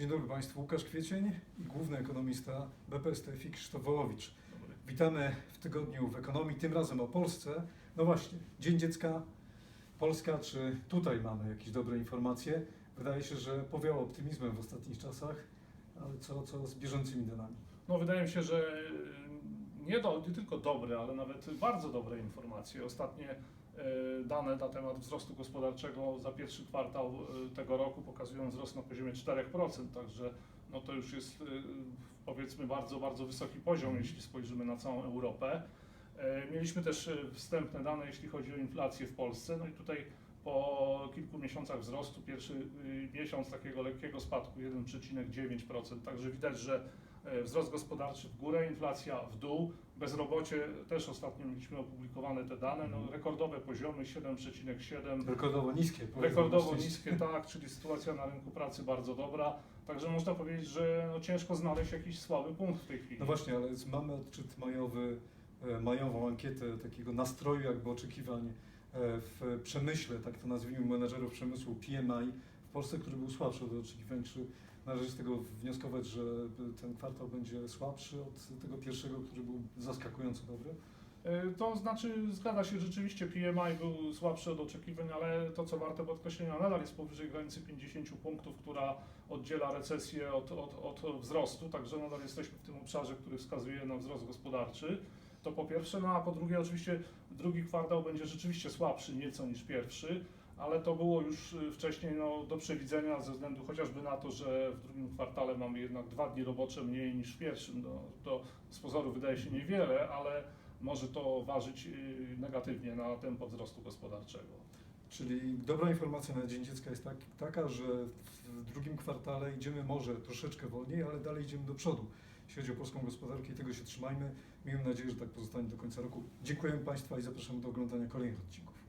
Dzień dobry Państwu, Łukasz Kwiecień i główny ekonomista BPS TFI Krzysztof Wołowicz. Witamy w tygodniu w ekonomii, tym razem o Polsce. No właśnie, Dzień Dziecka, Polska, czy tutaj mamy jakieś dobre informacje? Wydaje się, że powiało optymizmem w ostatnich czasach, ale co, co z bieżącymi danymi? No wydaje mi się, że nie, do, nie tylko dobre, ale nawet bardzo dobre informacje. Ostatnie e, dane na temat wzrostu gospodarczego za pierwszy kwartał e, tego roku pokazują wzrost na poziomie 4%, także no to już jest e, powiedzmy bardzo, bardzo wysoki poziom, jeśli spojrzymy na całą Europę. Mieliśmy też wstępne dane, jeśli chodzi o inflację w Polsce, no i tutaj po kilku miesiącach wzrostu, pierwszy miesiąc takiego lekkiego spadku 1,9%, także widać, że wzrost gospodarczy w górę, inflacja w dół, bezrobocie też ostatnio mieliśmy opublikowane te dane, no, rekordowe poziomy 7,7%. Rekordowo niskie. Rekordowo niskie, tak, czyli sytuacja na rynku pracy bardzo dobra. Także można powiedzieć, że no, ciężko znaleźć jakiś słaby punkt w tej chwili. No właśnie, ale mamy odczyt majowy, e, majową ankietę takiego nastroju, jakby oczekiwań e, w przemyśle, tak to nazwijmy, menedżerów przemysłu PMI Polsce, który był słabszy od oczekiwań. Czy należy z tego wnioskować, że ten kwartał będzie słabszy od tego pierwszego, który był zaskakująco dobry? E, To znaczy, zgadza się, rzeczywiście PMI był słabszy od oczekiwań, ale to, co warte podkreślenia, nadal jest powyżej granicy 50 punktów, która oddziela recesję od, od, od wzrostu, także nadal jesteśmy w tym obszarze, który wskazuje na wzrost gospodarczy. To po pierwsze, no a po drugie, oczywiście drugi kwartał będzie rzeczywiście słabszy nieco niż pierwszy, ale to było już y, wcześniej no, do przewidzenia ze względu chociażby na to, że w drugim kwartale mamy jednak dwa dni robocze mniej niż w pierwszym. No, to z pozoru wydaje się niewiele, ale może to ważyć y, negatywnie na tempo wzrostu gospodarczego. Czyli dobra informacja na Dzień Dziecka jest tak, taka, że w drugim kwartale idziemy może troszeczkę wolniej, ale dalej idziemy do przodu. Jeśli chodzi o polską gospodarkę i tego się trzymajmy. Miejmy nadzieję, że tak pozostanie do końca roku. Dziękujemy Państwa i zapraszamy do oglądania kolejnych odcinków.